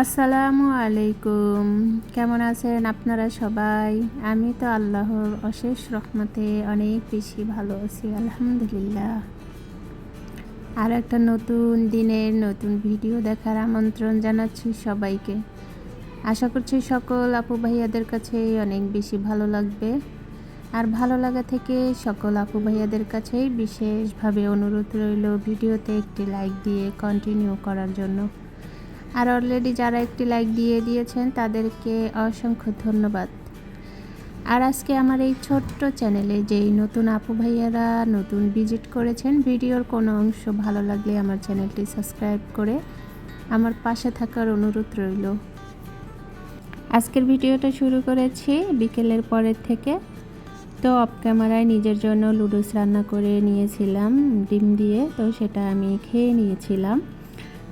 আসসালামু আলাইকুম। কেমন আছেন আপনারা সবাই? আমি তো আল্লাহর অশেষ রহমতে অনেক বেশি ভালো আছি, আলহামদুলিল্লাহ। আর একটা নতুন দিনের নতুন ভিডিও দেখার আমন্ত্রণ জানাচ্ছি সবাইকে। আশা করছি সকল আপু ভাইয়াদের কাছেই অনেক বেশি ভালো লাগবে। আর ভালো লাগা থেকে সকল আপু ভাইয়াদের কাছেই বিশেষভাবে অনুরোধ রইল ভিডিওতে একটি লাইক দিয়ে কন্টিনিউ করার জন্য। আর অলরেডি যারা একটি লাইক দিয়ে দিয়েছেন, তাদেরকে অসংখ্য ধন্যবাদ। আর আজকে আমার এই ছোট্ট চ্যানেলে যেই নতুন আপু ভাইয়ারা নতুন ভিজিট করেছেন, ভিডিওর কোনো অংশ ভালো লাগলে আমার চ্যানেলটি সাবস্ক্রাইব করে আমার পাশে থাকার অনুরোধ রইল। আজকের ভিডিওটা শুরু করেছি বিকেলের পরের থেকে। তো অফ ক্যামেরায় নিজের জন্য লুডুস রান্না করে নিয়েছিলাম, ডিম দিয়ে, তো সেটা আমি খেয়ে নিয়েছিলাম।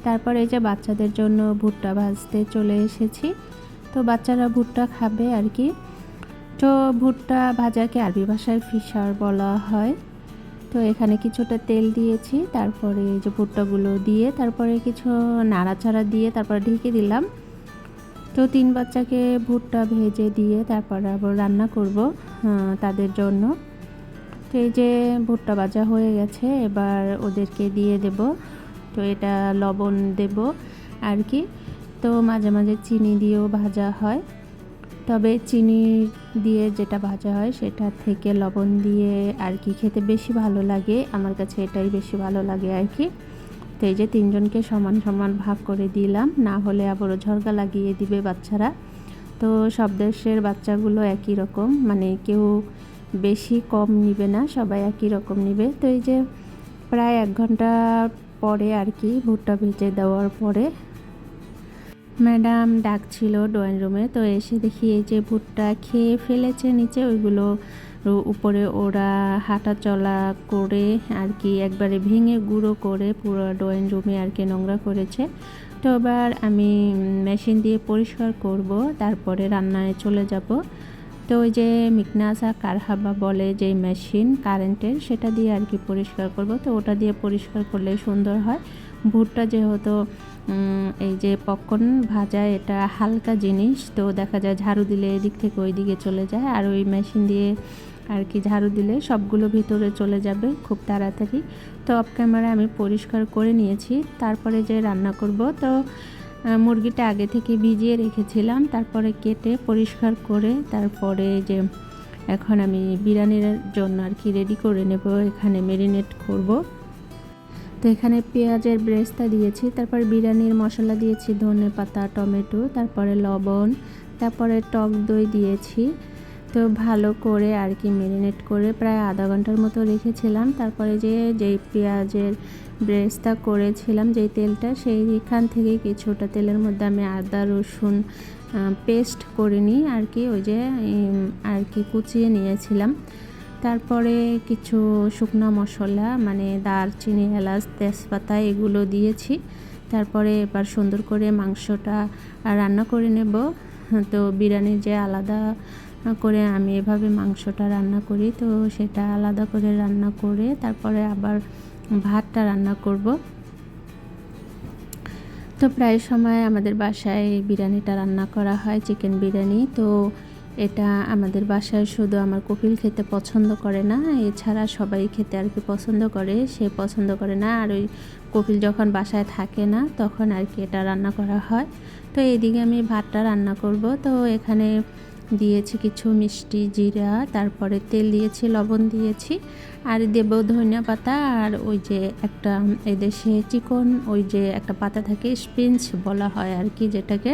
তারপরে এই যে বাচ্চাদের জন্য ভুট্টা ভাজতে চলে এসেছি। তো বাচ্চারা ভুট্টা খাবে আর কি। তো ভুট্টা ভাজাকে আরবি ভাষায় ফিশার বলা হয়। তো এখানে কিছুটা তেল দিয়েছি, তারপরে এই যে ভুট্টাগুলো দিয়ে, তারপরে কিছু নাড়াচাড়া দিয়ে তারপরে ঢেকে দিলাম। তো তিন বাচ্চাকে ভুট্টা ভেজে দিয়ে তারপর আবার রান্না করব তাদের জন্য। তো এই যে ভুট্টা ভাজা হয়ে গেছে, এবার ওদেরকে দিয়ে দেব। তো এটা লবণ দেব আর কি। তো মাঝে মাঝে চিনি দিয়েও ভাজা হয়। তবে চিনি দিয়ে যেটা ভাজা হয় সেটা থেকে লবণ দিয়ে আর কি খেতে বেশি ভালো লাগে। আমার কাছে এটাই বেশি ভালো লাগে আর কি। তো এই যে তিনজনকে সমান সমান ভাগ করে দিলাম, না হলে আবারও ঝরগা লাগিয়ে দিবে বাচ্চারা। তো সব দেশের বাচ্চাগুলো একই রকম মানে কেউ বেশি কম নিবে না, সবাই একই রকম নিবে। তো এই যে প্রায় এক ঘণ্টা পরে আর কি ভুট্টা ভেজে দেওয়ার পরে ম্যাডাম ডাকছিল ড্রয়িং রুমে, তো এসে দেখি এই যে ভুট্টা খেয়ে ফেলেছে নিচে, ওইগুলো উপরে ওরা হাঁটা চলা করে আর কি একবারে ভেঙে গুঁড়ো করে পুরো ড্রয়িং রুমে আর কি নোংরা করেছে। তো এবার আমি মেশিন দিয়ে পরিষ্কার করব, তারপরে রান্নায় চলে যাব। তো ওই যে মিকনাসা কারহাবা বলে যে মেশিন, কারেন্টের, সেটা দিয়ে আর কি পরিষ্কার করব। তো ওটা দিয়ে পরিষ্কার করলে সুন্দর হয়। ভুট্টা যেহেতু এই যে পপকর্ন ভাজা, এটা হালকা জিনিস, তো দেখা যায় ঝাড়ু দিলে এদিক থেকে ওই দিকে চলে যায়। আর ওই মেশিন দিয়ে আর কি ঝাড়ু দিলে সবগুলো ভিতরে চলে যাবে খুব তাড়াতাড়ি। তো অফ ক্যামেরা আমি পরিষ্কার করে নিয়েছি। তারপরে যে রান্না করব, তো মুরগিটা আগে থেকে ভিজিয়ে রেখেছিলাম, তারপরে কেটে পরিষ্কার করে তারপরে যে এখন আমি বিরিয়ানির জন্য আর কি রেডি করে নেব, এখানে মেরিনেট করব। তো এখানে পেঁয়াজের ব্রেস্তা দিয়েছি, তারপর বিরিয়ানির মশলা দিয়েছি ধনে পাতা টমেটো, তারপরে লবণ, তারপরে টক দই দিয়েছি। তো ভালো করে আর কি মেরিনেট করে প্রায় আধা ঘণ্টার মতো রেখেছিলাম। তারপরে যে, যেই পেঁয়াজের ব্রেস্তা করেছিলাম, যেই তেলটা, সেইখান থেকে কিছুটা তেলের মধ্যে আমি আদা, রসুন পেস্ট করে নিই আর কি ওই যে আর কি কুচিয়ে নিয়েছিলাম। তারপরে কিছু শুকনো মশলা মানে দারচিনি, এলাচ, তেজপাতা এগুলো দিয়েছি। তারপরে এবার সুন্দর করে মাংসটা রান্না করে নেব। তো বিরিয়ানির যে আলাদা করে আমি এভাবে মাংসটা রান্না করি। তো সেটা আলাদা করে রান্না করে তারপরে আবার ভাতটা রান্না করব। তো প্রায় সময় আমাদের বাসায় বিরিয়ানিটা রান্না করা হয়, চিকেন বিরিয়ানি। তো এটা আমাদের বাসায় শুধু আমার কপিল খেতে পছন্দ করে না, এছাড়া সবাই খেতে আর কি পছন্দ করে, সে পছন্দ করে না। আর ওই কপিল যখন বাসায় থাকে না, তখন আর কি এটা রান্না করা হয়। তো এইদিকে আমি ভাতটা রান্না করব। তো এখানে দিয়েছি কিছু মিষ্টি জিরা, তারপরে তেল দিয়েছি, লবণ দিয়েছি, আর দেব ধনিয়া পাতা, আর ওই যে একটা এদেশে চিকন, ওই যে একটা পাতা থাকে, স্পিঞ্চ বলা হয় আর কি যেটাকে।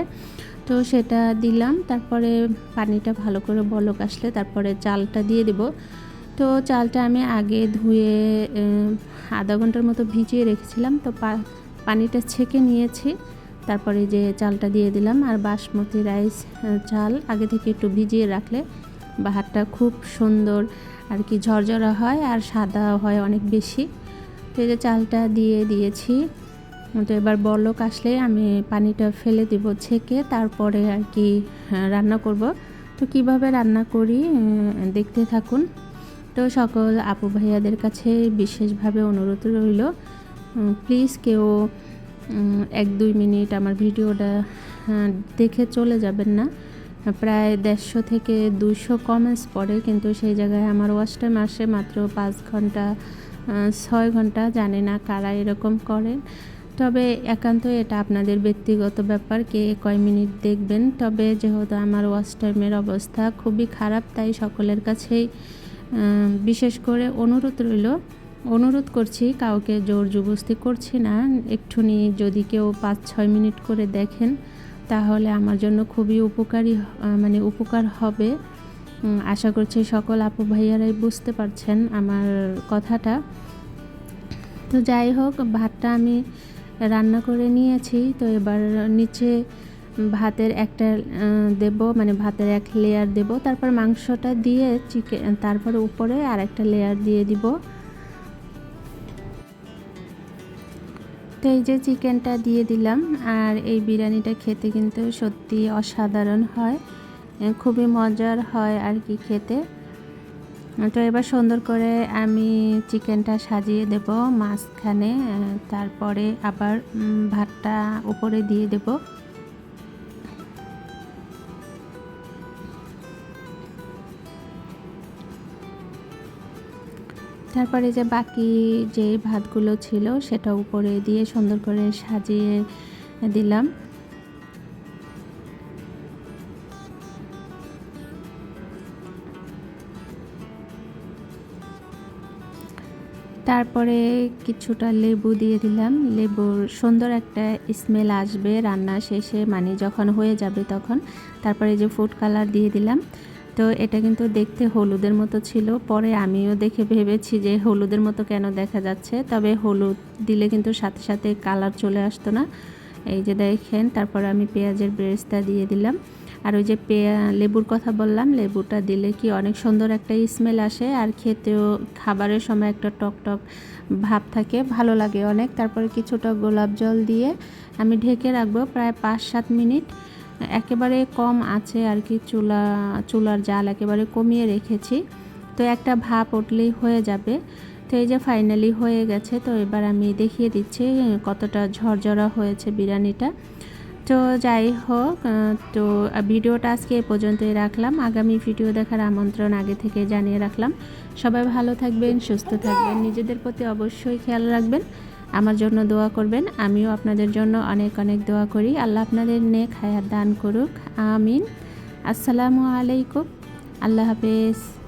তো সেটা দিলাম, তারপরে পানিটা ভালো করে বলক আসলে, তারপরে চালটা দিয়ে দেব। তো চালটা আমি আগে ধুয়ে আধা ঘণ্টার মতো ভিজিয়ে রেখেছিলাম, তো পানিটা ছেঁকে নিয়েছি। তারপরে যে চালটা দিয়ে দিলাম আর বাসমতি রাইস চাল আগে থেকে একটু ভিজিয়ে রাখলে বাহারটা খুব সুন্দর আর কি ঝরঝরা হয় আর সাদা হয় অনেক বেশি। তো এই যে চালটা দিয়ে দিয়েছি। তো এবার বলক আসলে আমি পানিটা ফেলে দেব ছেঁকে, তারপরে আর কি রান্না করব। তো কীভাবে রান্না করি দেখতে থাকুন। তো সকল আপু ভাইয়াদের কাছে বিশেষভাবে অনুরোধ রইল প্লিজ কেউ এক দুই মিনিট আমার ভিডিওটা দেখে চলে যাবেন না। প্রায় দেড়শো থেকে দুশো কমেন্টস পড়ে, কিন্তু সেই জায়গায় আমার ওয়াচ টাইম আসে মাত্র পাঁচ ঘণ্টা ছয় ঘণ্টা, জানি না কারা এরকম করেন। তবে একান্ত এটা আপনাদের ব্যক্তিগত ব্যাপার, কে কয় মিনিট দেখবেন। তবে যেহেতু আমার ওয়াচ টাইমের অবস্থা খুবই খারাপ, তাই সকলের কাছেই বিশেষ করে অনুরোধ রইল অনুরোধ করছি, কাউকে জোর জবস্তি করছি না। একটুনি যদি কেউ পাঁচ, ছয় মিনিট করে দেখেন, তাহলে আমার জন্য খুবই উপকারী মানে উপকার হবে। আশা করছি সকল আপু ভাইয়ারাই বুঝতে পারছেন আমার কথাটা। তো যাই হোক, ভাতটা আমি রান্না করে নিয়েছি। তো এবার নিচে ভাতের একটা দেব মানে ভাতের এক লেয়ার দেব। তারপর মাংসটা দিয়ে চিকেন তারপর উপরে আর একটা লেয়ার দিয়ে দিব। তো এই যে চিকেনটা দিয়ে দিলাম আর এই বিরিয়ানিটা খেতে কিন্তু সত্যি অসাধারণ হয়। খুবই মজার হয় আর কি খেতে। তো এবার সুন্দর করে আমি চিকেনটা সাজিয়ে দেব মাঝখানে তারপরে আবার ভাতটা উপরে দিয়ে দেব। তারপরে যে বাকি যে ভাতগুলো ছিল সেটা উপরে দিয়ে সুন্দর করে সাজিয়ে দিলাম। তারপরে কিছুটা লেবু দিয়ে দিলাম। লেবুর সুন্দর একটা স্মেল আসবে রান্না শেষে মানে যখন হয়ে যাবে তখন। তারপরে যে ফুড কালার দিয়ে দিলাম। তো এটা কিন্তু দেখতে হলুদের মতো ছিল। পরে আমিও দেখে ভেবেছি যে হলুদের মতো কেন দেখা যাচ্ছে। তবে হলুদ দিলে কিন্তু সাথে সাথে কালার চলে আসতো না। এই যে দেখেন, তারপর আমি পেঁয়াজের ব্রেসটা দিয়ে দিলাম। আর ওই যে পেঁয়া, লেবুর কথা বললাম, লেবুটা দিলে কি অনেক সুন্দর একটা স্মেল আসে। আর খেতেও, খাবারের সময় একটা টক টক ভাব থাকে, ভালো লাগে অনেক। তারপরে কিছুটা গোলাপ জল দিয়ে আমি ঢেকে রাখব প্রায় পাঁচ সাত মিনিট। একেবারে কম আছে আর কি, চুলা, চুলার জাল একেবারে কমিয়ে রেখেছি। তো একটা ভাপ উঠলেই হয়ে যাবে। তো এই যে ফাইনালি হয়ে গেছে, তো এবার আমি দেখিয়ে দিচ্ছি কতটা ঝরঝরা হয়েছে বিরিয়ানিটা। তো যাই হোক তো ভিডিওটা আজকে এ পর্যন্তই রাখলাম। আগামী ভিডিও দেখার আমন্ত্রণ আগে থেকে জানিয়ে রাখলাম। সবাই ভালো থাকবেন, সুস্থ থাকবেন। নিজেদের প্রতি অবশ্যই খেয়াল রাখবেন। আমার জন্য দোয়া করবেন। আমিও আপনাদের জন্য অনেক অনেক দোয়া করি। আল্লাহ আপনাদের নেক হায়াত দান করুক। আমিন। আসসালামু আলাইকুম। আল্লাহ হাফেজ।